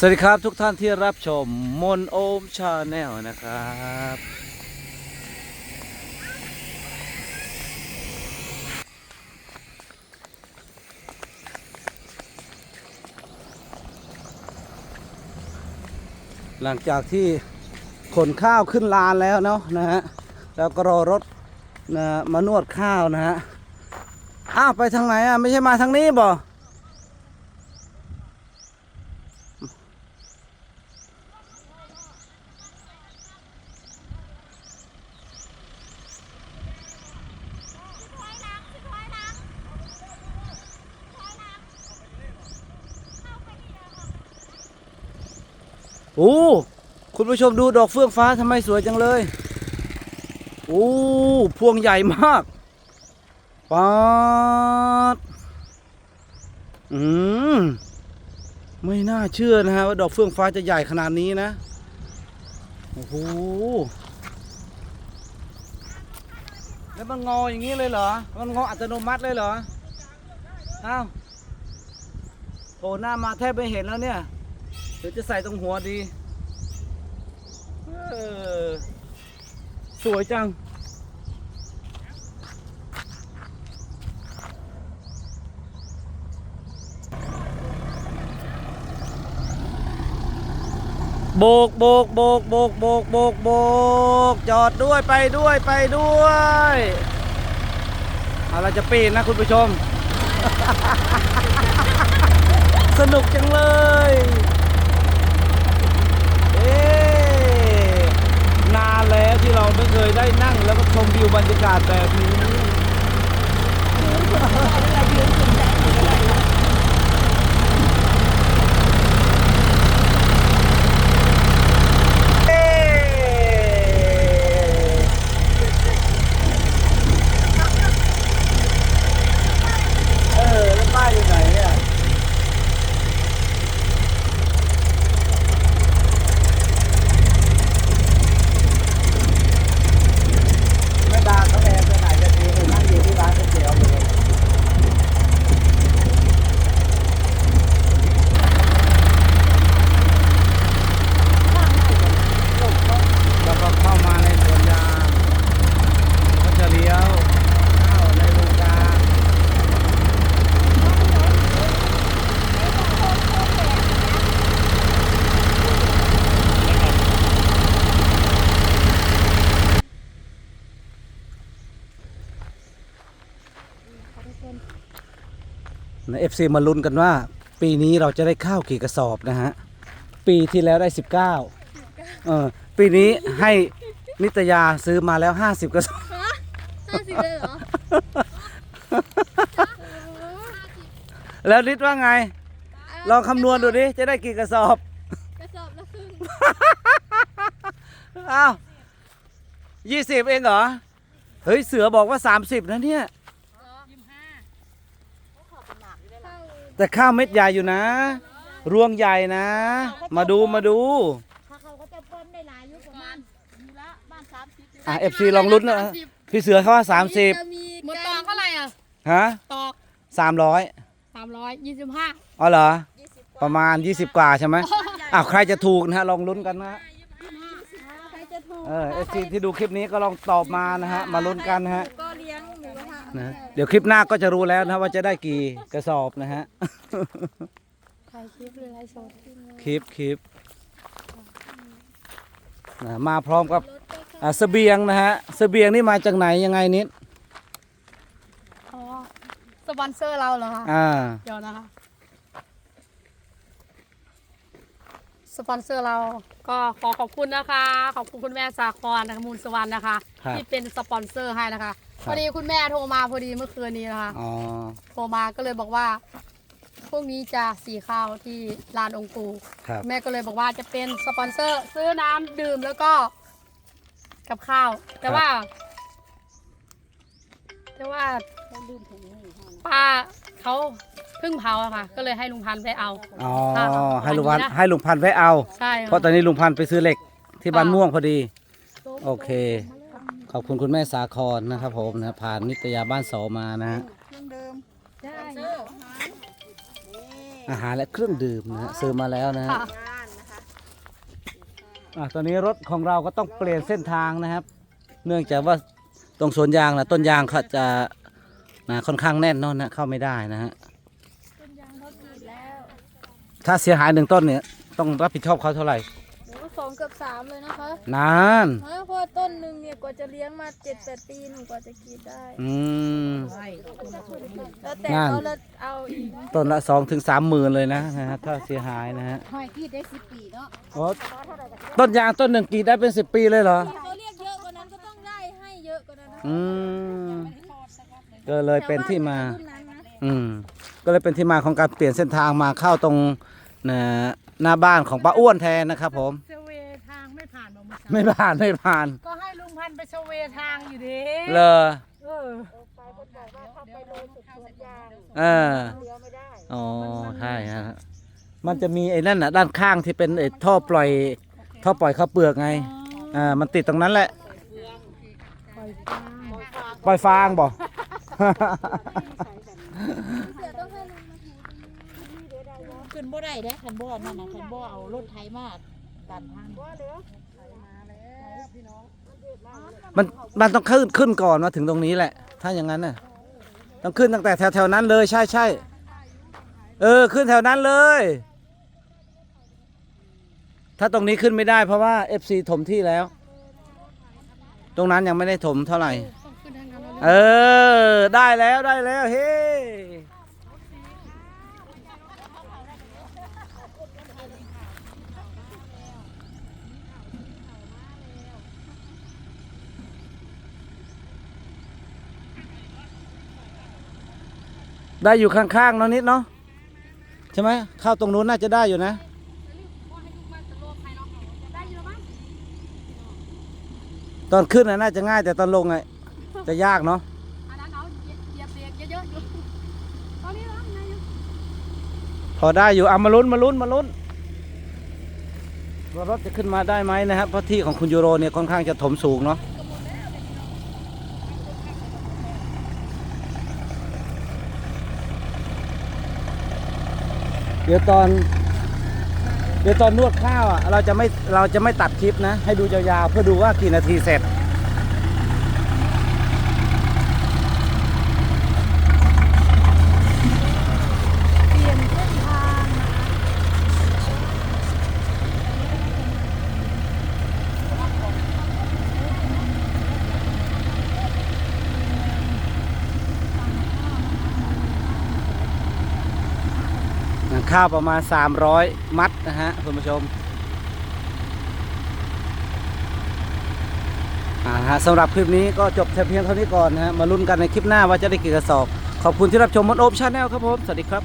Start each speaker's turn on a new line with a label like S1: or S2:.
S1: สวัสดีครับทุกท่านที่รับชมมนโอมชาแนลนะครับ หลังจากที่ขนข้าวขึ้นลานแล้วเนาะนะฮะแล้วก็รอรถนะมานวดข้าวนะฮะอ้าวไปทางไหนอะไม่ใช่มาทางนี้บ่ โอ้คุณผู้ชมดูดอกเฟื่องฟ้าทำไมสวยจังเลยโอ้พวงใหญ่มากป๊าดอืมไม่น่าเชื่อนะฮะว่าดอกเฟื่องฟ้าจะใหญ่ขนาดนี้นะโอ้โหแล้วมันงออย่างนี้เลยเหรอ มันงออัตโนมัติเลยเหรออ้าวโผล่หน้ามาแทบไม่เห็นแล้วเนี่ย เดี๋ยวจะใส่ตรงหัวดีเออสวยจัง โบกโบกโบกโบกโบกโบกโบกจอดด้วยไปด้วยไปด้วยเอาเราจะปีนนะคุณผู้ชม สนุกจังเลย เอ๊ะนานแล้วที่ เคยได้นั่งแล้วก็ชมวิวบรรยากาศแบบนี้ เอ๊ะเออแล้วป้ายอยู่ไหนเนี่ย แม่ดาเขาแอบไปไหนกันดีผมนั่งอยู่ที่ร้านก๋วยเตี๋ยวอยู่แล้วก็เข้ามาในสวนยางก็จะเลี้ยวเข้าในโรงกลาง ในเอฟซีมาลุ้นกันว่า ปีนี้เราจะได้ข้าวกี่กระสอบนะฮะ ปีที่แล้วได้ 19เออปีนี้ให้นิตยาซื้อมาแล้ว 50 กระสอบ
S2: ห้าสิบเลยเหรอ
S1: แล้วนิดว่าไง ลองคำนวณดูดิ จะได้กี่กระสอบ
S2: กระสอบละครึ่ง
S1: อ้าวยี่สิบเองเหรอ เฮ้ย เสือบอกว่า 30 นะเนี่ย
S2: ยี่สิบห้า
S1: แต่ข้าวเม็ดใหญ่อยู่นะ รวงใหญ่นะ มาดูมาดู
S2: ถ้าเขาก็จะเพิ่มได้หลายอยุคประมาณมีละบ้านสามสิบ
S1: อะเอฟซีลองลุ้นนะพี่เสือเขาว่า
S2: จะมี
S3: หมดตอกเท่าไหร่อะ
S1: 30ฮะ
S3: ตอก
S1: 300
S3: สามร้อยยี่สิบห้า
S1: อ๋อเหรอ ประมาณ 20 กว่าใช่ไหมอ้าวใครจะถูกนะฮะลองลุ้นกันนะฮะ
S2: ใครจะถูก
S1: เออฟซีที่ดูคลิปนี้ก็ลองตอบมานะฮะ มาลุ้นกันนะฮะ
S2: ก็
S1: นะเดี๋ยวคลิปหน้าก็จะรู้แล้วนะว่าจะได้กี่กระสอบนะฮะ
S3: ถ่ายคลิปหรือไลฟ์สด
S1: คลิปคลิปนะมาพร้อมกับอ่าเสบียงนะฮะเสบียงนี่มาจากไหนยังไงนิด
S3: อ๋อสปอนเซอร์เราเหรอคะ
S1: อ่า
S3: เดี๋ยวนะคะสปอนเซอร์เราก็ขอขอบคุณนะคะ ขอบคุณคุณแม่สาครนะคะมูลสวรรค์นะคะ
S1: ครับ
S3: ที่เป็นสปอนเซอร์ให้นะคะ
S1: ค
S3: พ
S1: รับ
S3: อดีคุณแม่โทรมาพอดีเมื่อคืนนี้นะคะ
S1: อ๋อ
S3: โทรมาก็เลยบอกว่าพรุ่งนี้จะสีข้าวที่ลานองค์ปู
S1: ครับ
S3: แม่ก็เลยบอกว่าจะเป็นสปอนเซอร์ซื้อน้ำดื่มแล้วก็กับข้าว แต่ว่า แต่ว่าป้าเขาเพิ่งเผาอะค่ะ ก็เลยให้ลุงพันธุ์ไปเอา
S1: อ๋อ
S3: ค่ะ
S1: ให้ลุงพันธุ์
S3: อันนี้นะ
S1: ให้ลุงพันธุ์ไว้เอา
S3: ใช่
S1: เพราะตอนนี้ลุงพันธุ์ไปซื้อเหล็กที่บ้าน
S3: ค่ะ
S1: ม่วงพอดี โอเค ขอบคุณคุณแม่สาครนะครับผมนะผ่านนิตยาบ้านโสมานะฮะ
S3: ได้
S1: อาหารและเครื่องดื่มนะฮะซื้อมาแล้วนะฮะ
S3: ค่ะ
S2: จ้า
S1: อะตอนนี้รถของเราก็ต้องเปลี่ยนเส้นทางนะครับ เนื่องจากว่าตรงสวนยางนะต้นยางเขาจะนะค่อนข้างแน่นเนอะนะเข้าไม่ได้นะฮะ
S2: ต้นยางเขากรีดแล้ว
S1: ถ้าเสียหายหนึ่งต้นเนี่ยต้องรับผิดชอบเขาเท่าไหร่
S2: โอ้สองเกือบสามเลยนะคะ
S1: นาน
S2: เพราะว่าต้นหนึ่งเนี่ยกว่าจะเลี้ยงมาเจ็ดแปดปีหนึ่งกว่าจะกรีดได้
S1: อืม
S2: แล้วแต่
S1: นั่น
S2: เขาแล้วเอาอีก
S1: ต้นละสองถึงสามหมื่นเลยนะนะฮะถ้าเสียหายนะฮะ
S2: หอยกรีดได้สิบปีเนาะ
S1: โอ้ต้นยางต้นหนึ่งกรีดได้เป็นสิบปีเลยเหรอ
S2: ที่เขาเรียกเยอะกว่านั้นก็ต้องได้ให้เยอะกว่านั้นนะ
S1: อืม ก็เลยเป็นที่มา
S2: รุ่นนั้นนะ
S1: อืม ก็เลยเป็นที่มาของการเปลี่ยนเส้นทางมาเข้าตรงนะหน้าบ้านของป้าอ้วนแทนนะครับผม
S3: ไม่ผ่าน
S1: ไม่ผ่าน
S3: ก็ให้ลุงพันธุ์ไปเซเวทางอยู่ดี
S1: เลอ
S3: เออ
S1: เอออ๋อใช่ฮะมันจะมีไอ้นั่นน่ะด้านข้างที่เป็นไอ้ท่อปล่อย ท่อปล่อยข้าวเปลือกไงอ่ามันติดตรงนั้นแหละปล่อยฟางบอก
S2: เสือต้องให้ลุงมาถู
S4: ขึ้นบ่ได้เด้คันบ่นั่นน่ะคันบ่เอารถไถมาดันทาง
S1: มันมันต้องขึ้นขึ้นก่อนมาถึงตรงนี้แหละ ถ้าอย่างนั้นน่ะต้องขึ้นตั้งแต่แถวแถวๆนั้นเลยใช่ใช่เออขึ้นแถวนั้นเลย ถ้าตรงนี้ขึ้นไม่ได้เพราะว่า FC ถมที่แล้ว ตรงนั้นยังไม่ได้ถมเท่าไหร่
S3: เลย
S1: เออ ได้แล้วได้แล้วเฮ้ ได้อยู่ข้างๆเนาะนิดเนาะใช่ไหมเข้าตรงนู้นน่าจะได้อยู่นะ ตอนขึ้นน่าจะง่ายแต่ตอนลงอะจะยากเนาะพอได้อยู่เอามาลุ้นมาลุ้นมาลุ้นว่ารถจะขึ้นมาได้ไหมนะครับเพราะที่ของคุณยูโรเนี่ยค่อนข้างจะถมสูงเนาะ เดี๋ยวตอน เดี๋ยวตอนนวดข้าวอะเราจะไม่เราจะไม่ตัดคลิปนะ ให้ดูยาวๆเพื่อดูว่ากี่นาทีเสร็จ
S3: เปลี่ยนเส้นทางนะ
S1: ข้าวประมาณ 300 มัดนะฮะคุณผู้ชมฮะสำหรับคลิปนี้ก็จบแต่เพียงเท่านี้ก่อนนะฮะมาลุ้นกันในคลิปหน้าว่าจะได้กี่กระสอบ ขอบคุณที่รับชมมนโอบชาแนลครับผม สวัสดีครับ